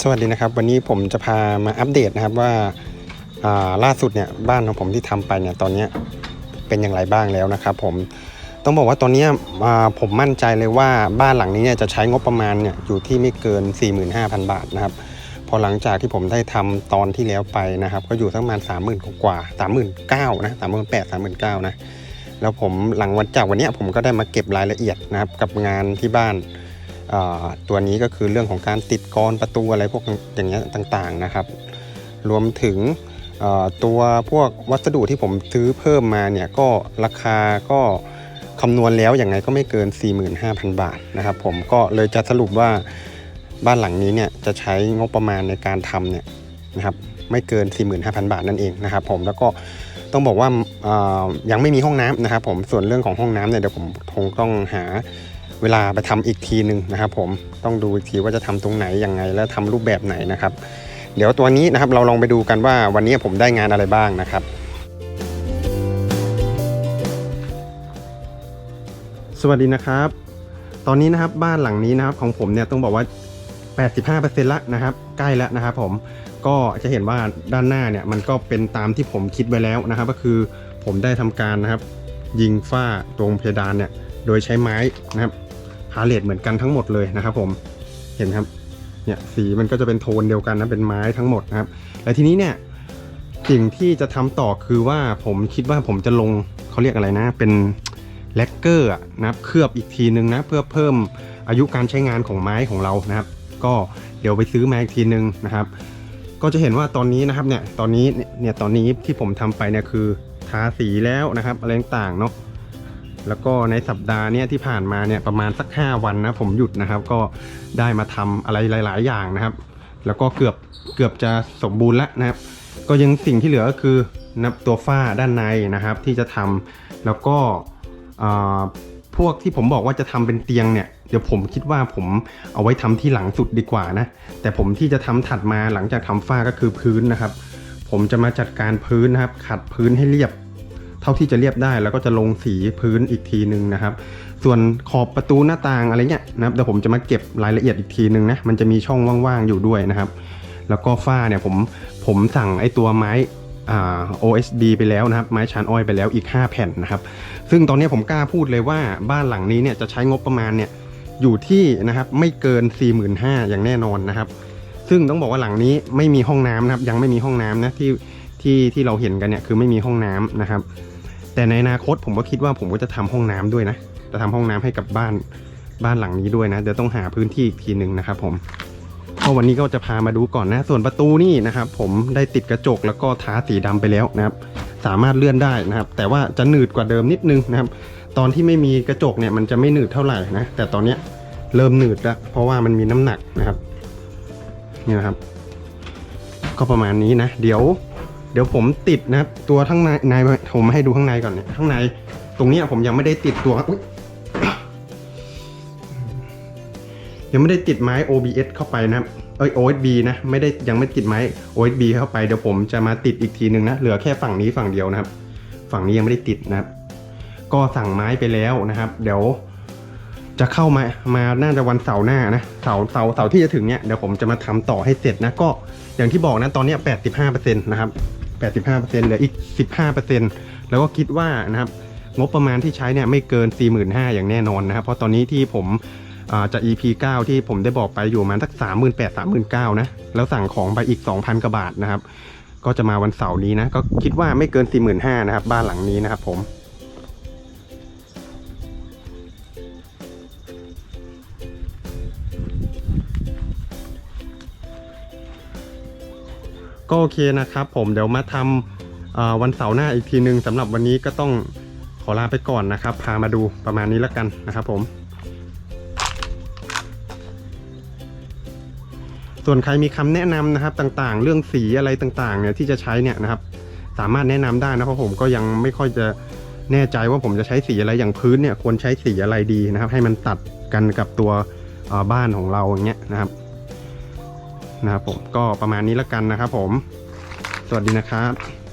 สวัสดีนะครับ วันนี้ผมจะพามาอัปเดตนะครับว่าาล่าสุดเนี่ยบ้านของผมที่ทำไปเนี่ยตอนนี้เป็นอย่างไรบ้างแล้วนะครับ ผมต้องบอกว่าตอนนี้ผมมั่นใจเลยว่าบ้านหลังนี้เนี่ยจะใช้งบประมาณเนี่ยอยู่ที่ไม่เกิน 45,000 บาทนะครับพอหลังจากที่ผมได้ทำตอนที่แล้วไปนะครับ ก็อยู่สักประมาณ30,000กว่าๆ39,000นะ38,000 39,000นะแล้วผมหลังวันจากวันนี้ผมก็ได้มาเก็บรายละเอียดนะครับกับงานที่บ้าน ตัวนี้ก็คือเรื่องของการติดกรอนประตูอะไรพวกอย่างเงี้ยต่างๆนะครับ รวมถึงตัวพวกวัสดุที่ผมซื้อเพิ่มมาเนี่ยก็ราคาก็คำนวณแล้วอย่างไงก็ไม่เกิน 45,000 บาทนะครับผมก็เลยจะสรุปว่าบ้านหลังนี้เนี่ยจะใช้งบประมาณในการทำเนี่ยนะครับไม่เกิน 45,000 บาทนั่นเองนะครับผมแล้วก็ต้องบอกว่ายังไม่มีห้องน้ำนะครับผมส่วนเรื่องของห้องน้ำเนี่ยเดี๋ยวผมคงต้องหา เวลาไปทำอีกทีหนึ่งนะครับ ผมต้องดูอีกทีว่าจะทำตรงไหนยังไง และทำรูปแบบไหนนะครับ เดี๋ยวตัวนี้นะครับเราลองไปดูกันว่าวันนี้ผมได้งานอะไรบ้างนะครับสวัสดีนะครับ ตอนนี้นะครับบ้านหลังนี้นะครับของผมเนี่ยต้องบอกว่า 85%ละนะครับ ใกล้แล้วนะครับ ผมก็จะเห็นว่าด้านหน้าเนี่ยมันก็เป็นตามที่ผมคิดไว้แล้วนะครับ ก็คือผมได้ทำการนะครับ ยิงฝ้าตรงเพดานเนี่ย โดยใช้ไม้นะครับพาเลตเหมือนกันทั้งหมดเลยนะครับ ผมเห็นครับเนี่ยสีมันก็จะเป็นโทนเดียวกันนะเป็นไม้ทั้งหมดนะครับ และทีนี้เนี่ยสิ่งที่จะทำต่อคือว่าผมคิดว่าผมจะลงเขาเรียกอะไรนะ เป็นแลกเกอร์นะครับเคลือบอีกทีนึงนะเพื่อเพิ่มอายุการใช้งานของไม้ของเรานะครับ ก็เดี๋ยวไปซื้อมาอีกทีนึงนะครับ ก็จะเห็นว่าตอนนี้นะครับเนี่ยตอนนี้เนี่ยตอนนี้ที่ผมทำไปเนี่ยคือทาสีแล้วนะครับอะไรต่างๆเนาะ แล้วก็ในสัปดาห์เนี้ยที่ผ่านมาเนี่ยประมาณสัก 5 วันนะผมหยุดนะครับ ก็ได้มาทำอะไรหลาย ๆ อย่างนะครับ แล้วก็เกือบเกือบจะสมบูรณ์แล้วนะครับ ก็ยังสิ่งที่เหลือก็คือนับตัวฝ้าด้านในนะครับ ที่จะทำแล้วก็พวกที่ผมบอกว่าจะทำเป็นเตียงเนี่ยเดี๋ยวผมคิดว่าผมเอาไว้ทำที่หลังสุดดีกว่านะแต่ผมที่จะทำถัดมาหลังจากทำฝ้าก็คือพื้นนะครับ ผมจะมาจัดการพื้นนะครับ ขัดพื้นให้เรียบ ท่าที่จะเรียบได้แล้วก็จะลงสีพื้นอีกทีหนึ่งนะครับ ส่วนขอบประตูหน้าต่างอะไรเงี้ยนะครับเดี๋ยวผมจะมาเก็บรายละเอียดอีกทีหนึ่งนะมันจะมีช่องว่างๆอยู่ด้วยนะครับ แล้วก็ฝ้าเนี่ยผมผมสั่งไอ้ตัวไม้อ่า OSB ไปแล้วนะครับไม้ชานอ้อยไปแล้วอีก 5 แผ่นนะครับ ซึ่งตอนนี้ผมกล้าพูดเลยว่าบ้านหลังนี้เนี่ยจะใช้งบประมาณเนี่ยอยู่ที่นะครับไม่เกิน 45,000อย่างแน่นอนนะครับ ซึ่งต้องบอกว่าหลังนี้ไม่มีห้องน้ำนะครับยังไม่มีห้องน้ำนะที่ที่ที่เราเห็นกันเนี่ยคือไม่มีห้องน้ำนะครับ แต่ในอนาคตผมก็คิดว่าผมก็จะทำห้องน้ำด้วยนะจะทำห้องน้ำให้กับบ้านบ้านหลังนี้ด้วยนะ เดี๋ยวต้องหาพื้นที่อีกทีหนึ่งนะครับผมก็วันนี้ก็จะพามาดูก่อนนะส่วนประตูนี่นะครับผมได้ติดกระจกแล้วก็ทาสีดำไปแล้วนะครับ สามารถเลื่อนได้นะครับ แต่ว่าจะหนืดกว่าเดิมนิดนึงนะครับ ตอนที่ไม่มีกระจกเนี่ยมันจะไม่หนืดเท่าไหร่นะแต่ตอนเนี้ยเริ่มหนืดแล้วเพราะว่ามันมีน้ำหนักนะครับนี่นะครับ ก็ประมาณนี้นะ เดี๋ยว ดี๋ยวผมติดนะครับตัวข้างในในผมให้ดูข้างในก่อนเนี่ยข้างในตรงนี้ผมยังไม่ได้ติดตัวอุ๊ยยังไม่ได้ติดไม้ OBS เข้าไปนะครับเอ้ย OSB นะไม่ได้ยังไม่ติดไม้ OSB เข้าไปเดี๋ยวผมจะมาติดอีกทีหนึ่งนะเหลือแค่ฝั่งนี้ฝั่งเดียวนะครับ ฝั่งนี้ยังไม่ได้ติดนะครับ ก็สั่งไม้ไปแล้วนะครับ เดี๋ยว จะเข้ามามาน่าจะวันเสาร์หน้านะเสาร์เสาร์เสาร์ที่จะถึงเนี่ยเดี๋ยวผมจะมาทำต่อให้เสร็จนะก็อย่างที่บอกนะตอนนี้ย85%นะครับ 85%เหลืออีก 15%แล้วก็คิดว่านะครับงบประมาณที่ใช้เนี่ยไม่เกิน 45,000อย่างแน่นอนนะครับ เพราะตอนนี้ที่ผมอ่าจะ EP 9 ที่ผมได้บอกไปอยู่ประมาณสัก 38,000 39,000นะแล้วสั่งของไปอีก 2,000กว่าบาทนะครับ ก็จะมาวันเสาร์นี้นะ ก็คิดว่าไม่เกิน 45,000นะครับบ้านหลังนี้นะครับผม ก็โอเคนะครับผมเดี๋ยวมาทำวันเสาร์หน้าอีกทีหนึ่งสำหรับวันนี้ก็ต้องขอลาไปก่อนนะครับ พามาดูประมาณนี้แล้วกันนะครับผม ส่วนใครมีคำแนะนำนะครับต่างๆ เรื่องสีอะไรต่างๆเนี่ยที่จะใช้เนี่ยนะครับ สามารถแนะนำได้นะเพราะผมก็ยังไม่ค่อยจะแน่ใจว่าผมจะใช้สีอะไรอย่างพื้นเนี่ยควรใช้สีอะไรดีนะครับ ให้มันตัดกันกับตัวบ้านของเราอย่างเงี้ยนะครับ นะครับผมก็ประมาณนี้แล้วกันนะครับผม สวัสดีนะครับ